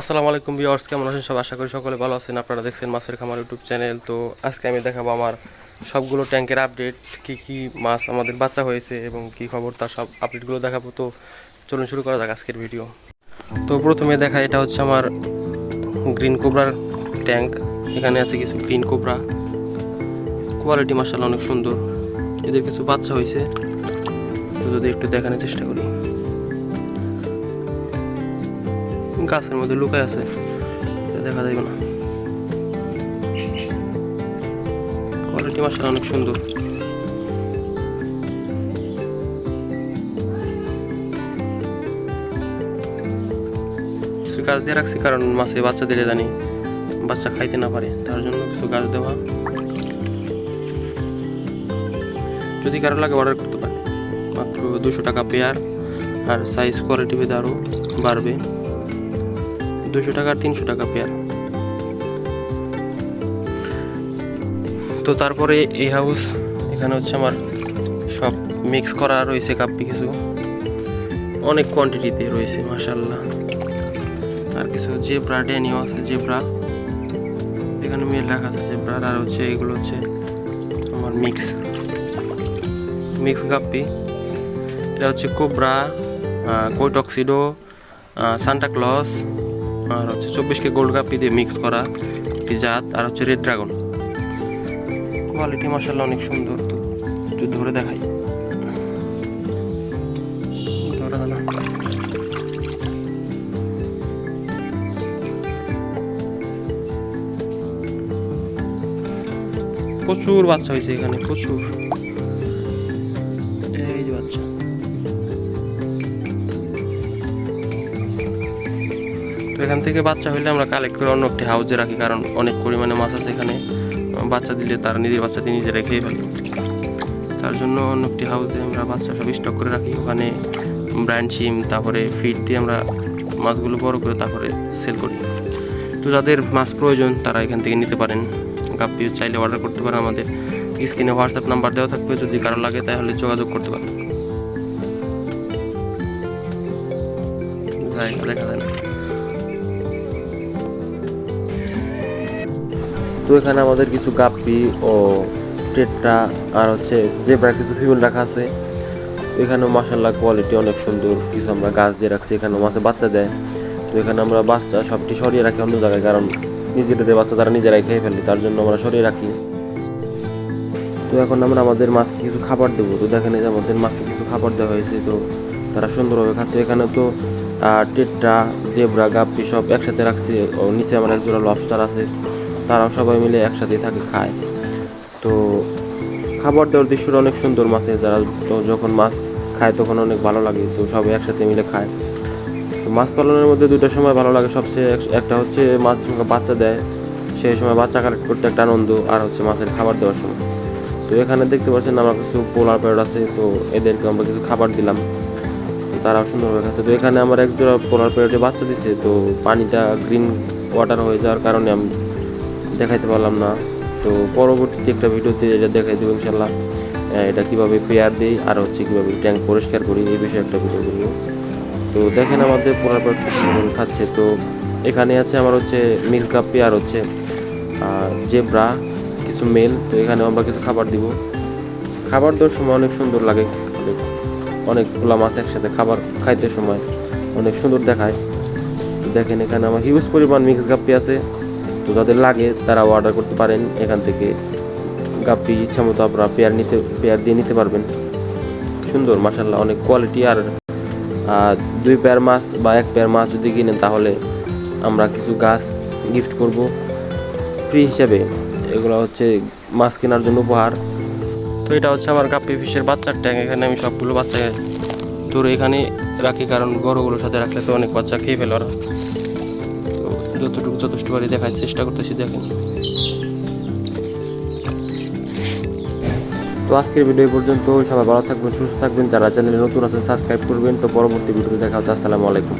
আসসালামু আলাইকুম ভিউয়ার্স, কেমন আছেন সব আশা করি সকলে ভালো আছেন। আপনারা দেখছেন মাছের খামার ইউটিউব চ্যানেল। তো আজকে আমি দেখাবো আমার সবগুলো ট্যাঙ্কের আপডেট, কি কি মাছ আমাদের বাচ্চা হয়েছে এবং কি খবর তার সব আপডেটগুলো দেখাবো। তো চলুন শুরু করা যাক আজকের ভিডিও। তো প্রথমে দেখা, এটা হচ্ছে আমার গ্রিন কোবরার ট্যাঙ্ক এখানে আছে কিছু গ্রিন কোবরা। কোয়ালিটি মাসাল অনেক সুন্দর। এদের কিছু বাচ্চা হয়েছে। তো যদি একটু দেখানোর চেষ্টা করি। গাছের মধ্যে লুকায় আছে। দেখা যাবে না। কোয়ালিটি মাছটা অনেক সুন্দর। গাছ দিয়ে রাখছি কারণ মাছে বাচ্চা দিলে জানি বাচ্চা খাইতে না পারে। তার জন্য কিছু গাছ দেওয়া। যদি কারও লাগে অর্ডার করতে পারে। মাত্র দুশো টাকা পেয়ার। আর সাইজ কোয়ালিটি ভেদে আরও বাড়বে। দুশো টাকা, তিনশো টাকা পেয়ার। তো তারপরে এই হাউস এখানে হচ্ছে আমার সব মিক্স করা রয়েছে কাপ্পি কিছু। অনেক কোয়ান্টিটিতে রয়েছে মাসাল্লাহ আর কিছু জেব্রা ড্যানিও আছে জেব্রা এখানে মেল রাখা আছে জেব্রার আর হচ্ছে এগুলো হচ্ছে আমার মিক্স মিক্স গাপ্পি এটা হচ্ছে কোবরা কোটক্সিডো সান্টা ক্লস আর হচ্ছে চব্বিশ কে গোল্ড কাপি দিয়ে মিক্স করা একটি জাত আর হচ্ছে রেড ড্রাগন কোয়ালিটি মশালা অনেক সুন্দর একটু ধরে দেখাই। প্রচুর বাচ্চা হয়েছে এখানে, প্রচুর। তো এখান থেকে বাচ্চা হইলে আমরা কালেক্ট করে অন্য একটি হাউসে রাখি, কারণ অনেক পরিমাণে মাছ আছে এখানে। বাচ্চা দিলে তারা নিজের বাচ্চাটি নিজেরা রেখেই ফেলে। তার জন্য অন্য একটি হাউসে আমরা বাচ্চা সব স্টক করে রাখি। ওখানে ব্র্যান্ড সিম তারপরে ফিড দিয়ে আমরা মাছগুলো বড় করে তারপরে সেল করি। তো যাদের মাছ প্রয়োজন, তারা এখান থেকে নিতে পারেন। গাপ্পি চাইলে অর্ডার করতে পারেন আমাদের। স্ক্রিনে হোয়াটসঅ্যাপ নাম্বার দেওয়া থাকবে, যদি কারও লাগে তাহলে যোগাযোগ করতে পারেন। যাই, দেখা যায় তো এখানে আমাদের কিছু গাপ্পি ও টেট্রা আর হচ্ছে জেব্রার কিছু ফিমেল রাখা আছে। এখানেও মাসাল্লাহ কোয়ালিটি অনেক সুন্দর। কিছু আমরা গাছ দিয়ে রাখছি, এখানেও মাছে বাচ্চা দেয়। তো এখানে আমরা বাচ্চা সবটি সরিয়ে রাখি অন্য জায়গায়, কারণ নিজেদের বাচ্চা তারা নিজেরাই খেয়ে ফেলি, তার জন্য আমরা সরিয়ে রাখি। তো এখন আমরা আমাদের মাছকে কিছু খাবার দেবো। তো দেখেন যে আমাদের মাছকে কিছু খাবার দেওয়া হয়েছে, তো তারা সুন্দরভাবে খাচ্ছে। এখানে তো টেট্রা জেব্রা, গাপ্পি সব একসাথে রাখছে, ও নিচে আমার এক জোড়া লবস্টার আছে। তারাও সবাই মিলে একসাথে থাকে, খায়। তো খাবার দেওয়ার দৃশ্যটা অনেক সুন্দর মাছের, যারা তো যখন মাছ খায় তখন অনেক ভালো লাগে, তো সবাই একসাথে মিলে খায়। তো মাছ পালনের মধ্যে দুটো সময় ভালো লাগে, সবচেয়ে এক- একটা হচ্ছে মাছ বাচ্চা দেয়, সেই সময় বাচ্চা কালেক্ট করতে একটা আনন্দ, আর হচ্ছে মাছের খাবার দেওয়ার সময়। তো এখানে দেখতে পাচ্ছেন আমার কিছু পোলার প্যারট আছে, তো এদেরকে আমরা কিছু খাবার দিলাম। তো তারাও সুন্দরভাবে খাচ্ছে। তো এখানে আমার এক জোড়া পোলার প্যারটে বাচ্চা দিছে, তো পানিটা গ্রিন ওয়াটার হয়ে যাওয়ার কারণে আমি দেখাইতে পারলাম না। তো পরবর্তীতে একটা ভিডিওতে এটা দেখাই দেবো ইনশাল্লাহ। এটা কীভাবে পেয়ার দিই আর হচ্ছে কীভাবে ট্যাঙ্ক পরিষ্কার করি এই বিষয়ে একটা ভিডিও করব। তো দেখেন আমাদের পোলার খাচ্ছে। তো এখানে আছে আমার হচ্ছে মিক্স গাপ্পি আর হচ্ছে জেব্রা, কিছু মেল। তো এখানে আমরা কিছু খাবার দিব। খাবার দেওয়ার সময় অনেক সুন্দর লাগে। অনেক অনেকগুলো মাছ একসাথে খাবার খাইতে সময় অনেক সুন্দর দেখায়। দেখেন এখানে আমার হিউজ পরিমাণ মিক্স গাপ্পি আছে। তো যাদের লাগে তারা অর্ডার করতে পারেন। এখান থেকে গাপ্পি ইচ্ছা মতো আপনারা পেয়ার নিতে পেয়ার দিয়ে নিতে পারবেন। সুন্দর মাসাল্লাহ অনেক কোয়ালিটি আর দুই পেয়ার মাছ বা এক পেয়ার মাছ যদি কিনেন তাহলে আমরা কিছু গাছ গিফট করব। ফ্রি হিসাবে। এগুলো হচ্ছে মাছ কেনার জন্য উপহার। তো এটা হচ্ছে আমার গাপ্পি ফিশের বাচ্চার ট্যাঙ্ক এখানে আমি সবগুলো বাচ্চা ধরে এখানে রাখি, কারণ গরুগুলোর সাথে রাখলে তো অনেক বাচ্চা খেয়ে ফেলে ওরা। যতটুকু যথেষ্ট পারি দেখার চেষ্টা করতেছি, দেখেন। তো আজকের ভিডিও পর্যন্ত। সবাই ভালো থাকবেন, সুস্থ থাকবেন। যারা চ্যানেলে নতুন আছেন সাবস্ক্রাইব করবেন। তো পরবর্তী ভিডিওতে দেখা হচ্ছে। আসসালামু আলাইকুম।